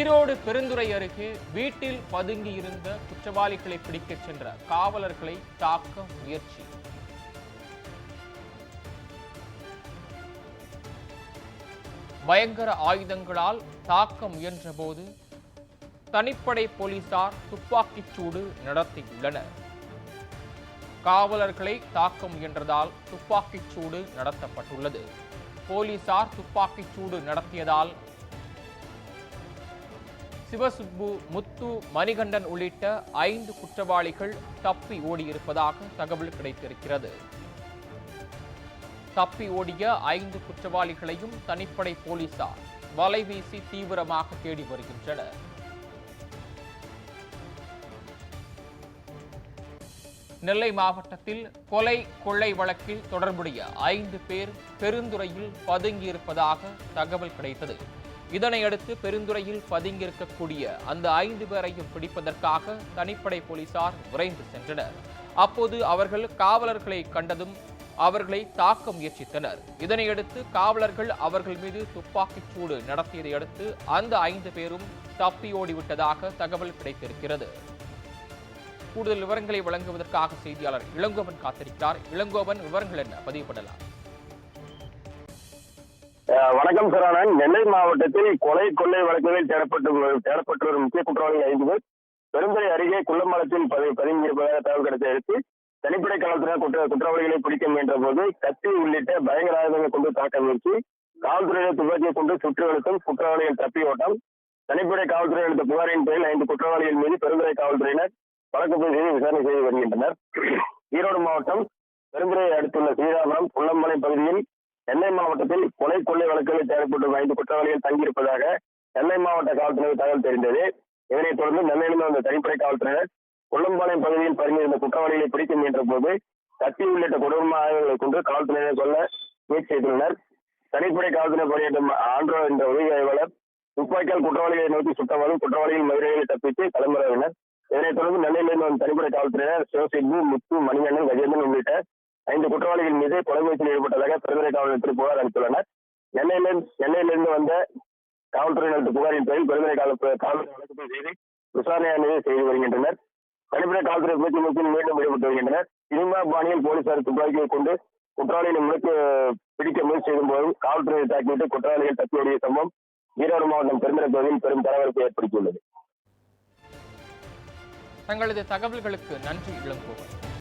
ஈரோடு பெருந்துறை அருகே வீட்டில் பதுங்கியிருந்த குற்றவாளிகளை பிடிக்கச் சென்ற காவலர்களை தாக்க முயற்சி. பயங்கர ஆயுதங்களால் தாக்க முயன்றபோது தனிப்படை போலீசார் துப்பாக்கிச் சூடு நடத்தியுள்ளனர். காவலர்களை தாக்க முயன்றதால் துப்பாக்கிச் சூடு நடத்தப்பட்டுள்ளது. போலீசார் துப்பாக்கிச் சூடு நடத்தியதால் சிவசுப்பு முத்து மணிகண்டன் உள்ளிட்ட ஐந்து குற்றவாளிகள் தப்பி ஓடியிருப்பதாக தகவல் கிடைத்திருக்கிறது. தப்பி ஓடிய ஐந்து குற்றவாளிகளையும் தனிப்படை போலீசார் வலைவீசி தீவிரமாக தேடி வருகின்றனர். நெல்லை மாவட்டத்தில் கொலை கொள்ளை வழக்கில் தொடர்புடைய ஐந்து பேர் பெருந்துறையில் பதுங்கியிருப்பதாக தகவல் கிடைத்தது. இதனையடுத்து பெருந்துறையில் பதுங்கியிருக்கக்கூடிய அந்த ஐந்து பேரையும் பிடிப்பதற்காக தனிப்படை போலீசார் விரைந்து சென்றனர். அப்போது அவர்கள் காவலர்களை கண்டதும் அவர்களை தாக்க முயற்சித்தனர். இதனையடுத்து காவலர்கள் அவர்கள் மீது துப்பாக்கிச் சூடு நடத்தியதை அடுத்து அந்த ஐந்து பேரும் தப்பியோடிவிட்டதாக தகவல் கிடைத்திருக்கிறது. கூடுதல் விவரங்களை வழங்குவதற்காக செய்தியாளர் இளங்கோவன் காத்திருக்கிறார். இளங்கோவன் விவரங்கள் என்ன? பதிவு பண்ணலாம். வணக்கம் சரவணன் நெல்லை மாவட்டத்தில் கொலை கொள்ளை வழக்குகளில் தேடப்பட்டு தேடப்பட்டு வரும் முக்கிய குற்றவாளிகள் ஐந்து பேர். பெருந்துறை அருகே குள்ளமலத்தில் பதுங்கியிருப்பதாக தகவல் கிடைத்த அடுத்து தனிப்படை காவல்துறையினர் குற்ற குற்றவாளிகளை பிடிக்க முயன்ற போது கத்தி உள்ளிட்ட பயங்கர ஆயுதங்களை கொண்டு தாக்க முயற்சி காவல்துறையினர் துப்பாக்கியை கொண்டு சுற்றி குற்றவாளிகள் தப்பி ஓட்டம். தனிப்படை காவல்துறை எடுத்த புகாரின் பேரில் ஐந்து குற்றவாளிகள் மீது பெருந்துறை காவல்துறையினர் வழக்கு பதிவு செய்து விசாரணை செய்து வருகின்றனர். ஈரோடு மாவட்டம் பெருந்துறை அடுத்துள்ள ஸ்ரீராமபுரம் குள்ளம்பலை பகுதியில் சென்னை மாவட்டத்தில் கொலை கொள்ளை வழக்குகளில் தேவைப்பட்டு ஐந்து குற்றவாளிகள் தங்கியிருப்பதாக சென்னை மாவட்ட காவல்துறை தகவல் தெரிந்தது. இதனைத் தொடர்ந்து நெல்லையிலிருந்து வந்த தனிப்படை காவல்துறையினர் கொல்லம்பாளையம் பகுதியில் பதுங்கியிருந்த குற்றவாளிகளை பிடிக்க முயன்ற போது கத்தி உள்ளிட்ட கொடூரமான ஆயுதங்களை கொண்டு காவல்துறையினர் கொல்ல முயற்சி செய்துள்ளனர் தனிப்படை காவல்துறை பணியாற்றும் ஆண்ட்ரோ என்ற உதவி ஆய்வாளர் துப்பாக்கியால் குற்றவாளிகளை நோக்கி சுட்டவாலும் குற்றவாளிகள் மதுரைகளை தப்பித்து தலைமுறையினர் இதனைத் தொடர்ந்து நெல்லையிலிருந்து வந்த தனிப்படை காவல்துறையினர் சிவசிப்பு முத்து மணிகண்டன் கஜேந்திரன் உள்ளிட்ட ஐந்து குற்றவாளிகள் மீது கொலை முயற்சியில் ஈடுபட்டதாக பெருந்துறை காவல்துறை புகார் அளித்துள்ளனர். நெல்லையிலிருந்து சென்னையிலிருந்து வந்த காவல்துறையினருக்கு புகாரின் பேரில் பெருந்துறை காவல் காவல்துறை வழக்கு செய்து விசாரணை செய்து வருகின்றனர். தனிப்பட்ட காவல்துறை முயற்சி முயற்சியில் மீண்டும் ஈடுபட்டு வருகின்றனர். சினிமா பாணியில் போலீசார் துப்பாக்கியை கொண்டு குற்றவாளிகளை முழுக்க பிடிக்க முயற்சி செய்யும் போதும் காவல்துறையை தாக்கிவிட்டு குற்றவாளிகள் தப்பியோடிய சம்பவம் ஈரோடு மாவட்டம் பெருந்துறை பகுதியில் பெரும் பரபரப்பை ஏற்படுத்தியுள்ளது. தங்களது தகவல்களுக்கு நன்றி இளங்கோவன்.